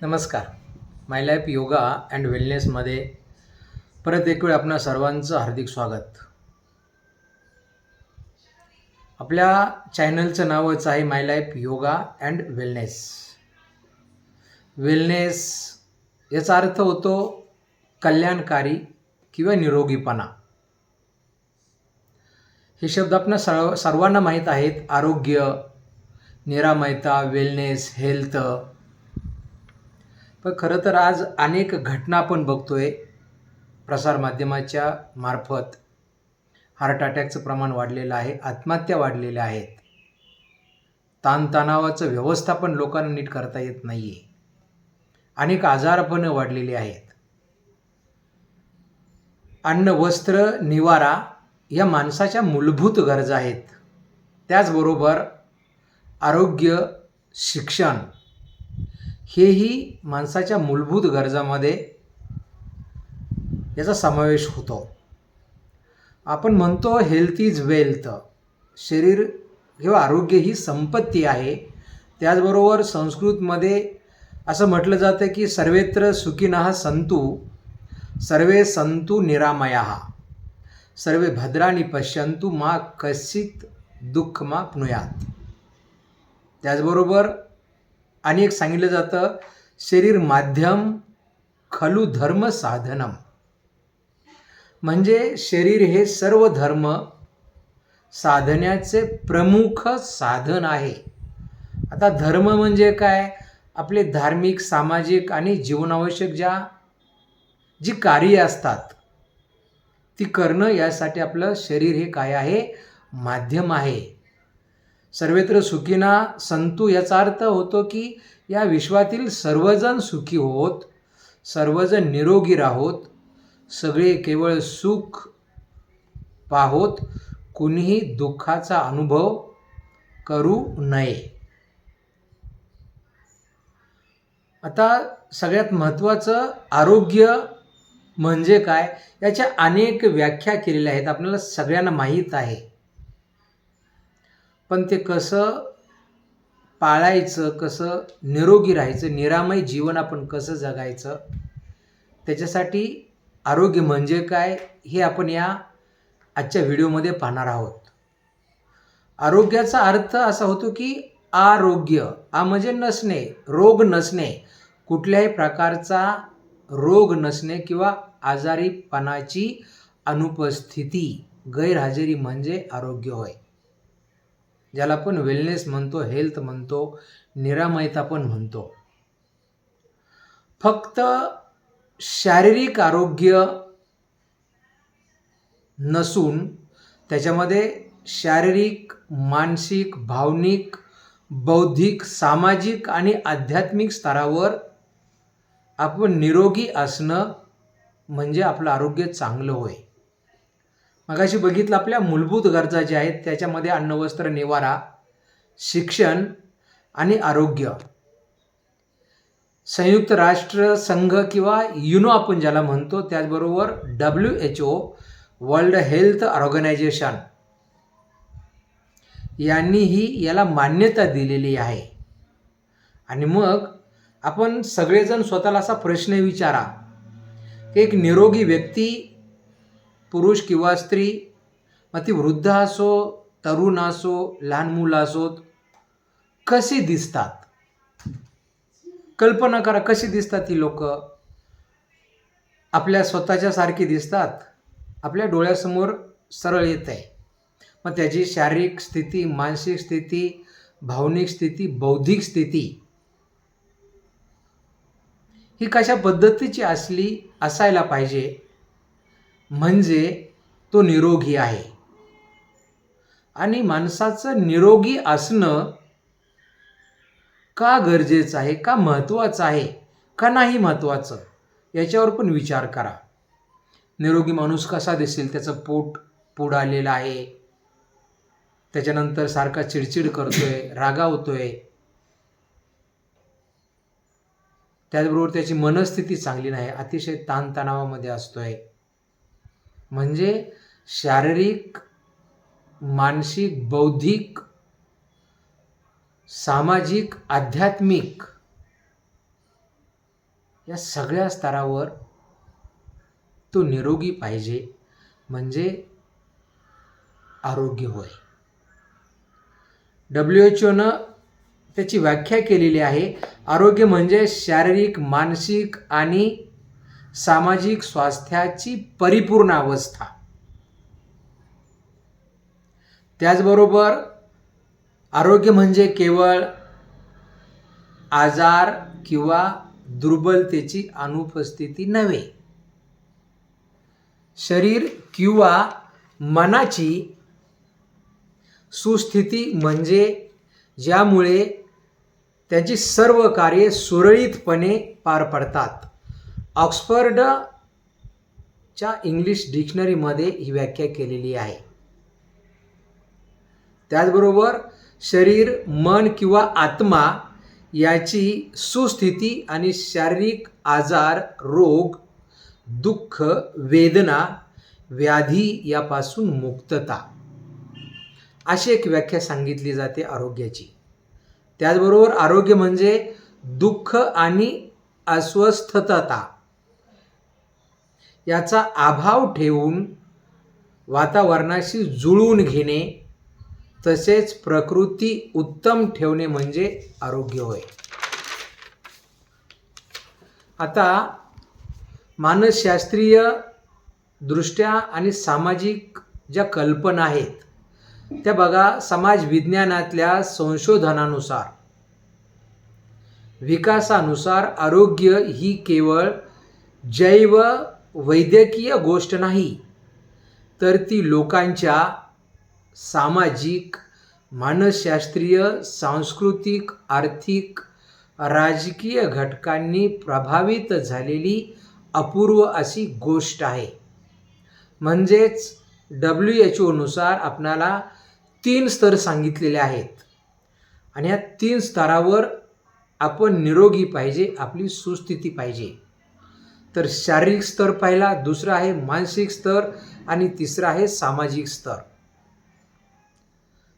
नमस्कार. My life yoga and वेलनेसमध्ये परत एक वेळ आपणा सर्वांचं हार्दिक स्वागत. आपल्या चॅनलचं नावच आहे my life yoga and wellness wellness याचा अर्थ होतो कल्याणकारी किंवा निरोगीपणा. हे शब्द आपण सर्व सर्वांना माहीत आहेत. आरोग्य निरामयता वेलनेस हेल्थ पण खरं तर आज अनेक घटना आपण बघतोय प्रसारमाध्यमाच्या मार्फत. हार्ट अटॅकचं प्रमाण वाढलेलं आहे आत्महत्या वाढलेल्या आहेत. ताणतणावाचं व्यवस्थापन लोकांना नीट करता येत नाही आहे अनेक आजारपणं वाढलेली आहेत. अन्न वस्त्र निवारा या माणसाच्या मूलभूत गरजा आहेत. त्याचबरोबर आरोग्य शिक्षण हेही माणसाच्या मूलभूत गरजामध्ये याचा समावेश होतो. आपण म्हणतो हेल्थ इज वेल्थ शरीर किंवा आरोग्य ही संपत्ती आहे. त्याचबरोबर संस्कृतमध्ये असं म्हटलं जातं की सर्वेत्र सुखिनः संतु सर्वे संतु निरामया. सर्वे भद्राणी पश्यंतु मा कसित दुःख मा पुनुयात त्याचबरोबर आणि एक सांगितलं जातं शरीर माध्यम खलु धर्म साधनम. म्हणजे शरीर हे सर्व धर्म साधण्याचे प्रमुख साधन आहे. आता धर्म म्हणजे काय? आपले धार्मिक सामाजिक आणि जीवनावश्यक ज्या जी कार्य असतात ती करणं यासाठी आपलं शरीर हे काय आहे? माध्यम आहे. सर्वत्र सुखीना संतू याचा अर्थ होतो की या विश्वातील सर्वजण सुखी होत सर्वजण निरोगी राहोत सगळे केवळ सुख पाहोत कुणीही दुःखाचा अनुभव करू नये. आता सगळ्यात महत्त्वाचं आरोग्य म्हणजे काय? याच्या अनेक व्याख्या केलेल्या आहेत. आपल्याला सगळ्यांना माहीत आहे. पण ते कसं पाळायचं कसं निरोगी राहायचं निरामय जीवन आपण कसं जगायचं त्याच्यासाठी आरोग्य म्हणजे काय हे आपण या आजच्या व्हिडिओमध्ये पाहणार आहोत. आरोग्याचा अर्थ असा होतो की आरोग्य आ म्हणजे नसणे रोग नसणे कुठल्याही प्रकारचा रोग नसणे किंवा आजारीपणाची अनुपस्थिती गैरहजेरी म्हणजे आरोग्य होय. ज्याला आपण वेलनेस म्हणतो हेल्थ म्हणतो निरामयता पण म्हणतो. फक्त शारीरिक आरोग्य नसून त्याच्यामध्ये शारीरिक मानसिक भावनिक बौद्धिक सामाजिक आणि आध्यात्मिक स्तरावर आपण निरोगी असणं म्हणजे आपलं आरोग्य चांगलं होय. मगाशी बघितलं आपल्या मूलभूत गरजा ज्या आहेत त्याच्यामध्ये अन्न वस्त्र निवारा शिक्षण आणि आरोग्य. संयुक्त राष्ट्र संघ किंवा युनो आपण ज्याला म्हणतो त्याचबरोबर W H O world health organization यांनीही याला मान्यता दिलेली आहे. आणि मग आपण सगळेजण स्वतःला असा प्रश्न विचारा की एक निरोगी व्यक्ती पुरुष किंवा स्त्री मग ती वृद्ध असो तरुण असो लहान मुलं असोत कशी दिसतात? कल्पना करा कशी दिसतात ती लोक? आपल्या स्वतःच्या सारखी दिसतात? आपल्या डोळ्यासमोर सरळ येत आहे मग त्याची शारीरिक स्थिती मानसिक स्थिती भावनिक स्थिती बौद्धिक स्थिती ही कशा पद्धतीची असली असायला पाहिजे? म्हणजे तो निरोगी आहे. आणि माणसाचं निरोगी असणं का गरजेचं आहे का महत्त्वाचं आहे का नाही महत्त्वाचं याच्यावर पण विचार करा. निरोगी माणूस कसा दिसेल त्याचं पोट पुढ आलेलं आहे. त्याच्यानंतर सारखा चिडचिड करतोय रागावतोय. त्याचबरोबर त्याची मनस्थिती चांगली नाही अतिशय ताणतणावामध्ये असतोय. म्हणजे शारीरिक मानसिक बौद्धिक सामाजिक आध्यात्मिक या सगळ्या स्तरावर तो निरोगी पाहिजे. म्हणजे आरोग्य होय. डब्ल्यू एच ओनं त्याची व्याख्या केलेली आहे. आरोग्य म्हणजे शारीरिक मानसिक आणि सामाजिक स्वास्थ्याची परिपूर्ण अवस्था. त्याचबरोबर आरोग्य म्हणजे केवळ आजार किंवा दुर्बलतेची अनुपस्थिती नव्हे. शरीर किंवा मनाची सुस्थिती म्हणजे ज्यामुळे त्यांची सर्व कार्ये सुरळीतपणे पार पडतात. ऑक्सफर्डच्या इंग्लिश डिक्शनरीमध्ये ही व्याख्या केलेली आहे. त्याचबरोबर शरीर मन किंवा आत्मा याची सुस्थिती आणि शारीरिक आजार रोग दुःख वेदना व्याधी यापासून मुक्तता अशी एक व्याख्या सांगितली जाते आरोग्याची. त्याचबरोबर आरोग्य म्हणजे दुःख आणि अस्वस्थता. याचा अभाव ठेवून वातावरणाशी जुळवून घेणे तसेच प्रकृती उत्तम ठेवणे म्हणजे आरोग्य होय. आता मानसशास्त्रीय दृष्ट्या आणि सामाजिक ज्या कल्पना आहेत त्या बघा समाज विज्ञानातल्या संशोधनानुसार. विकासानुसार आरोग्य ही केवळ जैव वैद्यकीय गोष्ट नाही तर ती लोकांच्या सामाजिक मानसशास्त्रीय सांस्कृतिक आर्थिक राजकीय घटकांनी प्रभावित झालेली अपूर्व अशी गोष्ट आहे. म्हणजेच डब्ल्यू एच ओनुसार आपणाला तीन स्तर सांगितलेले आहेत. आणि या तीन स्तरावर आपण निरोगी पाहिजे आपली सुस्थिती पाहिजे. तर शारीरिक स्तर पहिला दुसरा आहे मानसिक स्तर आणि तिसरा आहे सामाजिक स्तर.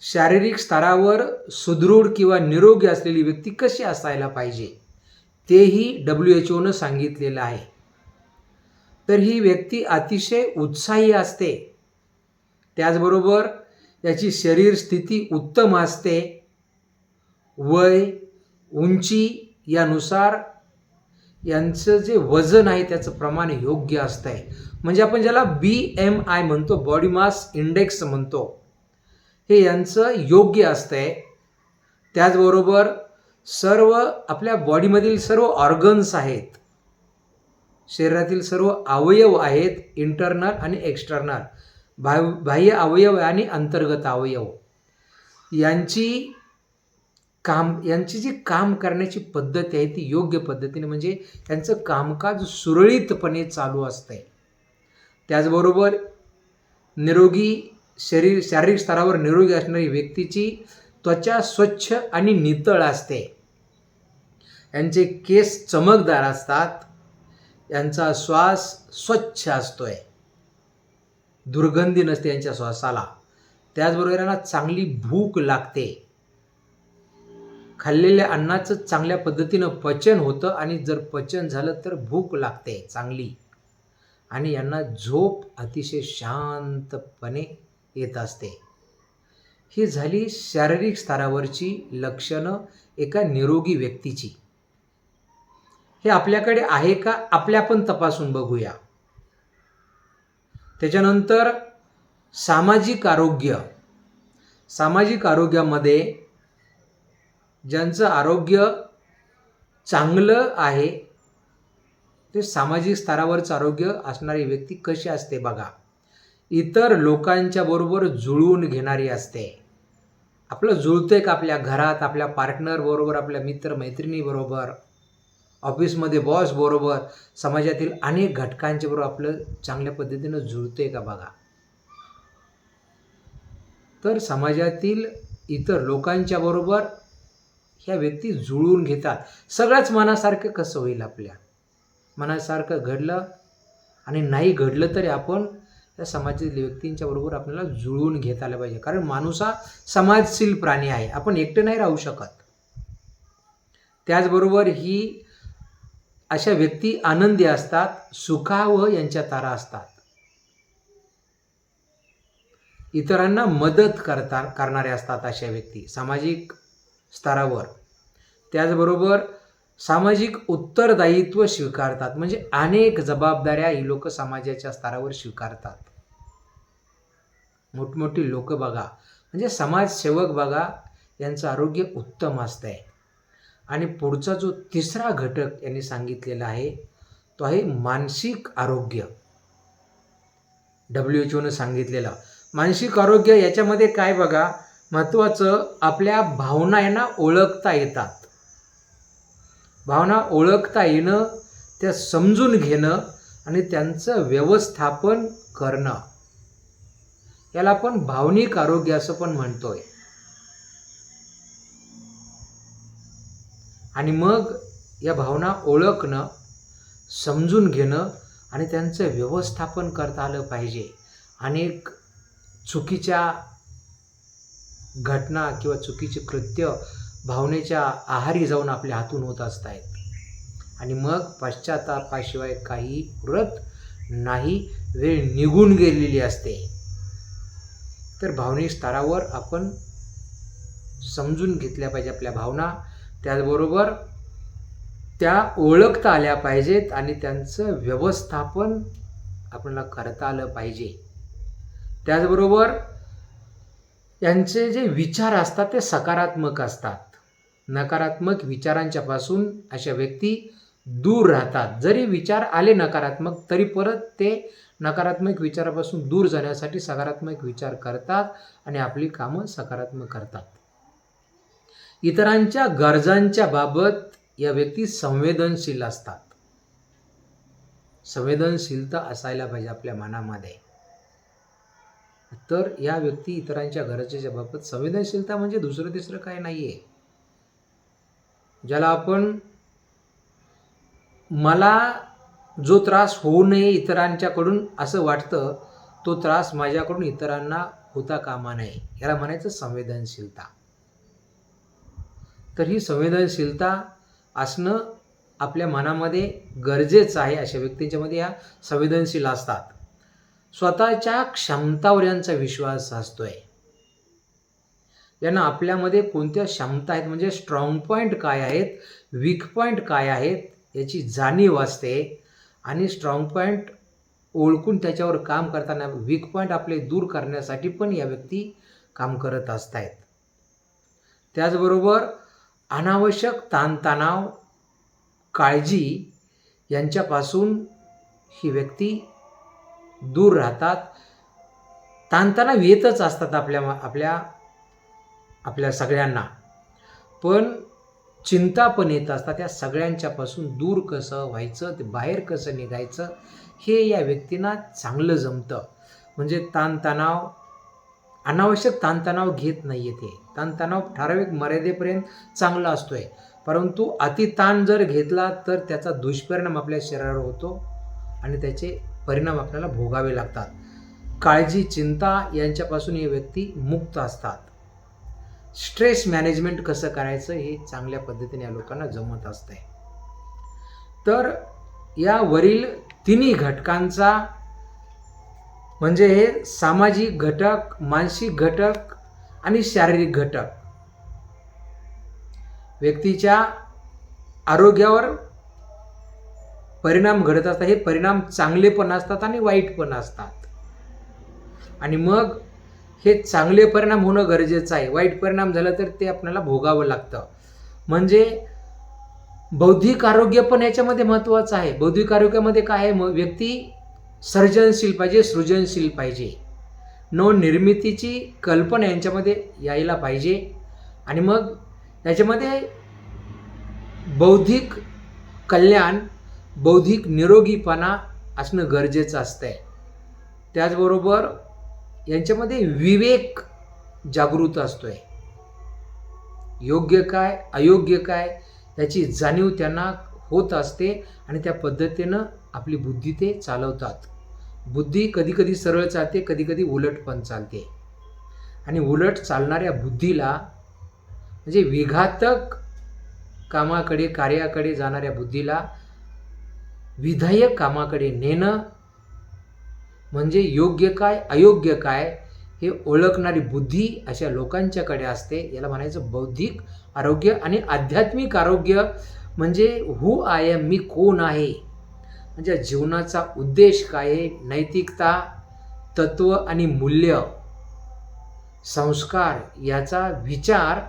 शारीरिक स्तरावर सुदृढ किंवा निरोगी असलेली व्यक्ती कशी असायला पाहिजे तेही डब्ल्यू एच ओनं सांगितलेलं आहे. तर ही व्यक्ती अतिशय उत्साही असते. त्याचबरोबर याची शरीर स्थिती उत्तम असते. वय उंची यानुसार यांचं जे वजन आहे त्याचं प्रमाण योग्य असतं आहे म्हणजे आपण ज्याला बी एम आय म्हणतो बॉडी मास इंडेक्स म्हणतो हे यांचं योग्य असतं आहे त्याचबरोबर सर्व आपल्या बॉडीमधील सर्व ऑर्गन्स आहेत. शरीरातील सर्व अवयव आहेत इंटरनल आणि एक्स्टर्नल बा बाह्य अवयव आणि अंतर्गत अवयव. यांची काम यांची जी काम करण्याची पद्धत आहे ती योग्य पद्धतीने म्हणजे त्यांचं कामकाज सुरळीतपणे चालू असतंय. त्याचबरोबर निरोगी शरीर शारीरिक स्तरावर निरोगी असणारी व्यक्तीची त्वचा स्वच्छ आणि नितळ असते. यांचे केस चमकदार असतात. यांचा श्वास स्वच्छ असतोय. दुर्गंधी नसते यांच्या श्वासाला. त्याचबरोबर यांना चांगली भूक लागते. खाल्लेल्या अन्नाचं चांगल्या पद्धतीनं पचन होतं आणि जर पचन झालं तर भूक लागते चांगली. आणि यांना झोप अतिशय शांतपणे येत असते. ही झाली शारीरिक स्तरावरची लक्षणं एका निरोगी व्यक्तीची. हे आपल्याकडे आहे का? आपल्या पण तपासून बघूया. त्याच्यानंतर सामाजिक आरोग्य. सामाजिक आरोग्यामध्ये ज्यांचं आरोग्य चांगलं आहे ते सामाजिक स्तरावरचं आरोग्य असणारी व्यक्ती कशी असते बघा. इतर लोकांच्या बरोबर जुळवून घेणारी असते. आपलं जुळतंय का आपल्या घरात आपल्या पार्टनर बरोबर आपल्या मित्र मैत्रिणीबरोबर ऑफिसमध्ये बॉस बरोबर समाजातील अनेक घटकांच्या बरोबर आपलं चांगल्या पद्धतीनं जुळतंय का बघा. तर समाजातील इतर लोकांच्या बरोबर ह्या व्यक्ती जुळवून घेतात. सगळ्याच मनासारखं कसं होईल आपल्या? मनासारखं घडलं आणि नाही घडलं तरी आपण त्या समाजातील व्यक्तींच्या बरोबर आपल्याला जुळवून घेत आलं पाहिजे. कारण माणूस हा समाजशील प्राणी आहे. आपण एकटं नाही राहू शकत. त्याचबरोबर ही अशा व्यक्ती आनंदी असतात सुखावह यांच्या तारा असतात. इतरांना मदत करता करणारे असतात अशा व्यक्ती. सामाजिक स्तरावर. त्याचबरोबर सामाजिक उत्तरदायित्व स्वीकारतात. म्हणजे अनेक जबाबदाऱ्या ही लोक समाजाच्या स्तरावर स्वीकारतात. मोठमोठी लोक बघा. म्हणजे समाजसेवक बघा यांचं आरोग्य उत्तम असतंय. आणि पुढचा जो तिसरा घटक यांनी सांगितलेला आहे तो आहे मानसिक आरोग्य. डब्ल्यू एच ओनं सांगितलेलं. मानसिक आरोग्य याच्यामध्ये काय बघा? महत्त्वाचं आपल्या भावना यांना ओळखता येतात. भावना ओळखता येणं त्या समजून घेणं आणि त्यांचं व्यवस्थापन करणं. याला आपण भावनिक आरोग्य असं पण म्हणतोय. आणि मग या भावना ओळखणं समजून घेणं आणि त्यांचं व्यवस्थापन करता आलं पाहिजे. अनेक चुकीच्या घटना किंवा चुकीचे कृत्य भावनेच्या आहारी जाऊन आपल्या हातून होत असत आहेत आणि मग पश्चातापाशिवाय काही व्रत नाही वेळ निघून गेलेली असते. तर भावनिक स्तरावर आपण समजून घेतल्या पाहिजे आपल्या भावना. त्याचबरोबर त्या ओळखता आल्या पाहिजेत आणि त्यांचं व्यवस्थापन आपल्याला करता आलं पाहिजे. त्याचबरोबर त्यांचे जे विचार असतात ते सकारात्मक असतात. नकारात्मक विचारांच्यापासून अशा व्यक्ती दूर राहतात. जरी विचार आले नकारात्मक तरी परत ते नकारात्मक विचारापासून दूर जाण्यासाठी सकारात्मक विचार करतात आणि आपली कामं सकारात्मक करतात. इतरांच्या गरजांच्या बाबत या व्यक्ती संवेदनशील असतात. संवेदनशीलता असायला पाहिजे आपल्या मनामध्ये. तर या व्यक्ती इतरांच्या गरजेच्या बाबत संवेदनशीलता म्हणजे दुसरं तिसरं काय नाही आहे ज्याला आपण मला जो त्रास होऊ नये इतरांच्याकडून असं वाटतं तो त्रास माझ्याकडून इतरांना होता कामा नये. याला म्हणायचं संवेदनशीलता. तर ही संवेदनशीलता असणं आपल्या मनामध्ये गरजेचं आहे अशा व्यक्तींच्यामध्ये या संवेदनशील असतात. स्वतःच्या क्षमतावर यांचा विश्वास असतोय. यांना आपल्यामध्ये कोणत्या क्षमता आहेत म्हणजे स्ट्रॉंग पॉईंट काय आहेत वीक पॉईंट काय आहेत याची जाणीव असते. आणि स्ट्रॉंग पॉईंट ओळखून त्याच्यावर काम करताना वीक पॉईंट आपले दूर करण्यासाठी पण या व्यक्ती काम करत असत आहेत त्याचबरोबर अनावश्यक ताणतणाव काळजी यांच्यापासून ही व्यक्ती दूर राहतात. ताणतणाव येतच असतात आपल्या आपल्या आपल्या सगळ्यांना. पण चिंता पण येत असतात. त्या सगळ्यांच्यापासून दूर कसं व्हायचं ते बाहेर कसं निघायचं हे या व्यक्तींना चांगलं जमतं. म्हणजे ताणतणाव अनावश्यक ताणतणाव घेत नाही आहे ते. ताणतणाव ठराविक मर्यादेपर्यंत चांगला असतो आहे परंतु अतिताण जर घेतला तर त्याचा दुष्परिणाम आपल्या शरीरावर होतो आणि त्याचे परिणाम आपल्याला भोगावे लागतात. काळजी चिंता यांच्यापासून हे व्यक्ती मुक्त असतात. स्ट्रेस मॅनेजमेंट कसं करायचं हे चांगल्या पद्धतीने या लोकांना जमत असतंय. तर या वरील तिन्ही घटकांचा म्हणजे हे सामाजिक घटक मानसिक घटक आणि शारीरिक घटक व्यक्तीच्या आरोग्यावर परिणाम घडत असतात हे परिणाम चांगले पण असतात आणि वाईट पण असतात. आणि मग हे चांगले परिणाम होणं गरजेचं आहे. वाईट परिणाम झालं तर ते आपल्याला भोगावं लागतं. म्हणजे बौद्धिक आरोग्य पण याच्यामध्ये महत्त्वाचं आहे. बौद्धिक आरोग्यामध्ये काय आहे? मग व्यक्ती सर्जनशील पाहिजे सृजनशील पाहिजे. नवनिर्मितीची कल्पना यांच्यामध्ये यायला पाहिजे. आणि मग याच्यामध्ये बौद्धिक कल्याण बौद्धिक निरोगीपणा असणं गरजेचं असतं आहे त्याचबरोबर यांच्यामध्ये विवेक जागृत असतोय. योग्य काय अयोग्य काय याची जाणीव त्यांना होत असते आणि त्या पद्धतीनं आपली बुद्धी ते चालवतात. बुद्धी कधीकधी सरळ चालते कधी कधी उलट पण चालते. आणि उलट चालणाऱ्या बुद्धीला म्हणजे विघातक कामाकडे कार्याकडे जाणाऱ्या बुद्धीला विधायक कामाकडे नेणं म्हणजे योग्य काय अयोग्य काय हे ओळखणारी बुद्धी अशा लोकांच्याकडे असते. याला म्हणायचं बौद्धिक आरोग्य आणि आध्यात्मिक आरोग्य म्हणजे हू आय एम मी कोण आहे? म्हणजे जीवनाचा उद्देश काय आहे? नैतिकता तत्व आणि मूल्य संस्कार याचा विचार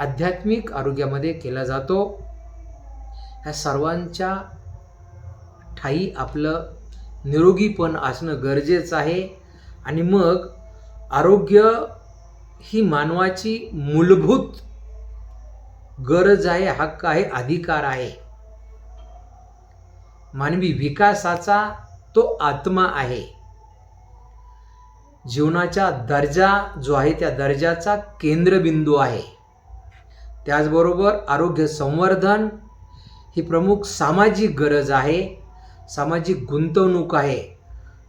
आध्यात्मिक आरोग्यामध्ये केला जातो. ह्या सर्वांच्या ठाई आपलं निरोगीपण असणं गरजेचं आहे. आणि मग आरोग्य ही मानवाची मूलभूत गरज आहे हक्क आहे अधिकार आहे. मानवी विकासाचा तो आत्मा आहे. जीवनाचा दर्जा जो आहे त्या दर्जाचा केंद्रबिंदू आहे. त्याचबरोबर आरोग्य संवर्धन ही प्रमुख सामाजिक गरज आहे. सामाजिक गुंतवणूक आहे.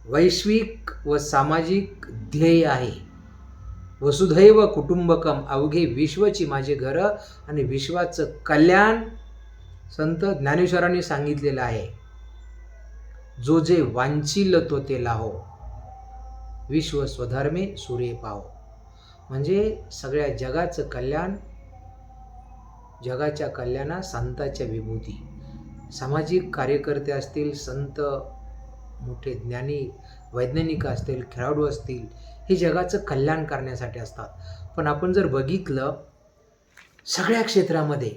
वैश्विक व सामाजिक ध्येय आहे. वसुधैव कुटुंबकम अवघे विश्वची माझे घरं आणि विश्वाचं कल्याण संत ज्ञानेश्वरांनी सांगितलेलं आहे. जो जे वांचिल तो ते लाहो. विश्व स्वधर्मे सूर्य पाहो. म्हणजे सगळ्या जगाचं कल्याण जगाच्या कल्याणा संताच्या विभूती. सामाजिक कार्यकर्ते असतील संत मोठे ज्ञानी वैज्ञानिक असतील खेळाडू असतील हे जगाचं कल्याण करण्यासाठी असतात. पण आपण जर बघितलं सगळ्या क्षेत्रामध्ये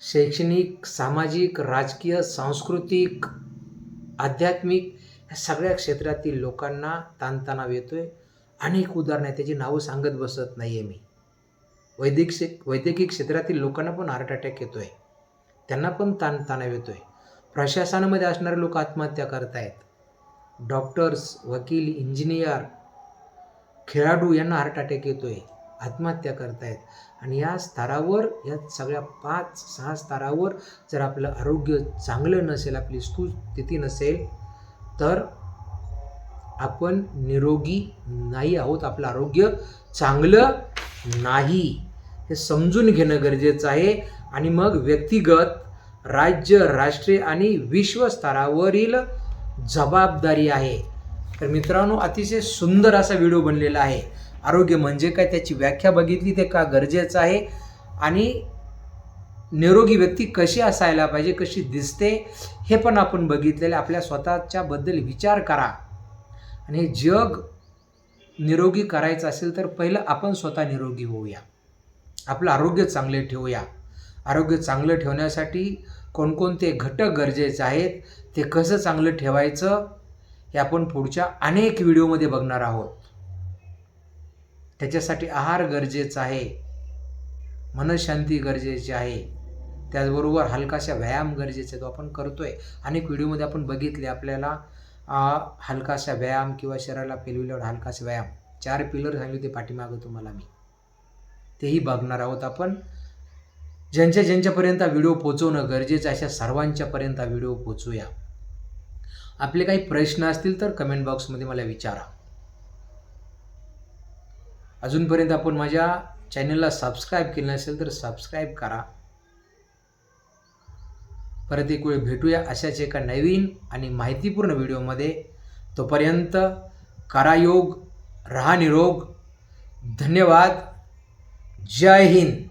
शैक्षणिक सामाजिक राजकीय सांस्कृतिक आध्यात्मिक ह्या सगळ्या क्षेत्रातील लोकांना ताणतणाव आहे अनेक उदाहरणं आहेत त्याची नावं सांगत बसत नाही आहे मी वैद्यक वैद्यकीय क्षेत्रातील लोकांना पण हार्ट अटॅक येतो आहे त्यांना पण ताणतणाव येतो आहे प्रशासनामध्ये असणारे लोक आत्महत्या करत आहेत डॉक्टर्स वकील इंजिनियर खेळाडू यांना हार्ट अटॅक येतो आहे आत्महत्या करतायत. आणि या स्तरावर या सगळ्या पाच सहा स्तरावर जर आपलं आरोग्य चांगलं नसेल आपली स्थिती नसेल तर आपण निरोगी नाही आहोत. आपलं आरोग्य चांगलं नाही. हे समजून घेणं गरजेचं आहे. आणि मग व्यक्तिगत राज्य राष्ट्रीय आणि विश्वस्तरावरील जबाबदारी आहे. तर मित्रांनो अतिशय सुंदर असा व्हिडिओ बनलेला आहे. आरोग्य म्हणजे काय त्याची व्याख्या बघितली ते का गरजेचं आहे? आणि निरोगी व्यक्ती कशी असायला पाहिजे कशी दिसते हे पण आपण बघितलेलं आपल्या स्वतःच्याबद्दल विचार करा. आणि हे जग निरोगी करायचं असेल तर पहिलं आपण स्वतः निरोगी होऊया. आपलं आरोग्य चांगले ठेवूया. आरोग्य चांगलं ठेवण्यासाठी कोणकोणते घटक गरजेचे आहेत ते कसं चांगलं ठेवायचं हे आपण पुढच्या अनेक व्हिडिओमध्ये बघणार आहोत. त्याच्यासाठी आहार गरजेचा आहे मनशांती गरजेची आहे त्याचबरोबर हलकाशा व्यायाम गरजेचा आहे तो आपण करतोय. अनेक व्हिडिओमध्ये आपण बघितले आपल्याला हलकासा व्यायाम किंवा शरीराला पेलविल्यावर हलकासा व्यायाम. चार पिलर सांगितले ते पाठीमागं तुम्हाला मी. तेही बघणार आहोत आपण. ज्यांच्या ज्यांच्यापर्यंत व्हिडिओ पोचवणं गरजेचं अशा सर्वांच्यापर्यंत व्हिडिओ पोचूया आपले काही प्रश्न असतील तर कमेंट बॉक्समध्ये मला विचारा. अजूनपर्यंत आपण माझ्या चॅनलला सबस्क्राईब केलं नसेल तर सबस्क्राईब करा. परत एक वेळ भेटूया अशाच एका नवीन आणि माहितीपूर्ण व्हिडिओमध्ये. तोपर्यंत करा योग रहा निरोग. धन्यवाद. जय हिंद.